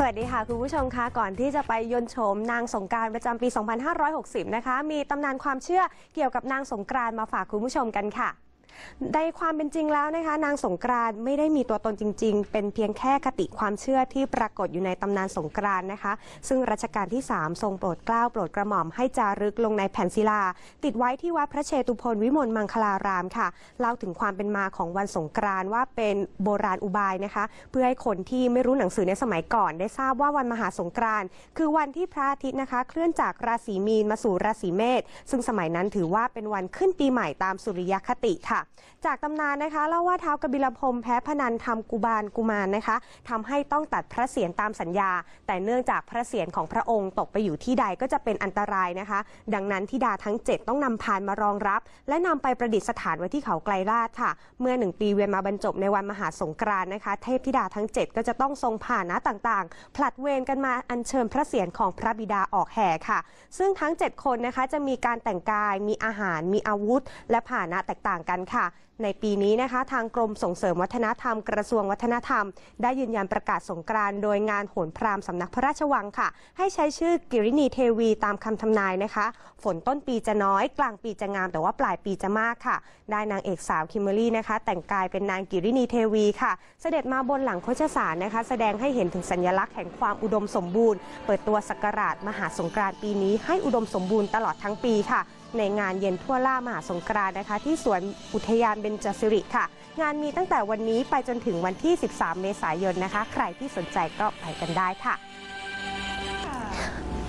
สวัสดีค่ะ คุณผู้ชมคะก่อนที่จะไปยนโฉมนางสงการประจำปี 2560 นะคะ มีตำนานความเชื่อเกี่ยวกับนางสงกรานมาฝากคุณผู้ชมกันค่ะ ในความเป็นจริงแล้วนะคะ นางสงกรานต์ไม่ได้มีตัวตนจริง ๆ เป็นเพียงแค่คติความเชื่อที่ปรากฏอยู่ในตำนานสงกรานต์นะคะ ซึ่งรัชกาลที่ 3 ทรงโปรดเกล้าโปรดกระหม่อมให้จารึกลงในแผ่นศิลา ติดไว้ที่วัดพระเชตุพนวิมลมังคลารามค่ะ เล่าถึงความเป็นมาของวันสงกรานต์ว่าเป็นโบราณอุบายนะคะ เพื่อให้คนที่ไม่รู้หนังสือในสมัยก่อน ได้ทราบว่าวันมหาสงกรานต์คือวันที่พระอาทิตย์นะคะ เคลื่อนจากราศีมีนมาสู่ราศีเมษซึ่งสมัยนั้นถือว่าเป็นวันขึ้นปีใหม่ตามสุริยคติค่ะจากตำนานนะคะเล่าว่าเท้าวกบิลพมแพ้พนันทำกุบาลกุมารนะคะทำให้ต้องตัดพระเศียรตามสัญญา แต่เนื่องจากพระเศียรของพระองค์ตกไปอยู่ที่ใดก็จะเป็นอันตรายนะคะ ดังนั้นธิดาทั้ง 7 ต้องนำพานมารองรับ และนำไปประดิษฐานไว้ที่เขาไกลราชค่ะ เมื่อหนึ่งปีเวียนมาบรรจบในวันมหาสงกรานต์นะคะเทพธิดาทั้ง 7 ก็จะต้องทรงผ่านนะต่างๆ ผลัดเวรกันมาอัญเชิญพระเศียรของพระบิดาออกแห่ค่ะ ซึ่งทั้ง 7 คนนะคะจะมีการแต่งกายมีอาหารมีอาวุธ และผ่านะแตกต่างกันค่ะ ในปีนี้นะคะทางกรมส่งเสริมวัฒนธรรม กระทรวงวัฒนธรรม ได้ยืนยันประกาศสงกรานต์โดยงานโหนพรามสำนักพระราชวังค่ะ ให้ใช้ชื่อกิรินีเทวีตามคำทำนายนะคะ ฝนต้นปีจะน้อย กลางปีจะงาม แต่ว่าปลายปีจะมากค่ะ ได้นางเอกสาวคิมเบอรี่นะคะ แต่งกายเป็นนางกิรินีเทวีค่ะ เสด็จมาบนหลังโคชสารนะคะ แสดงให้เห็นถึงสัญลักษณ์แห่งความอุดมสมบูรณ์ เปิดตัวสักราชมหาสงกรานต์ปีนี้ให้อุดมสมบูรณ์ตลอดทั้งปีค่ะ ในงานเย็นทั่วล่ามหาสงกรานต์นะคะ ที่สวนอุทยานเบญจสิริค่ะ งานมีตั้งแต่วันนี้ไปจนถึงวันที่ 13 เมษายนนะคะ ใครที่สนใจก็ไปกันได้ค่ะ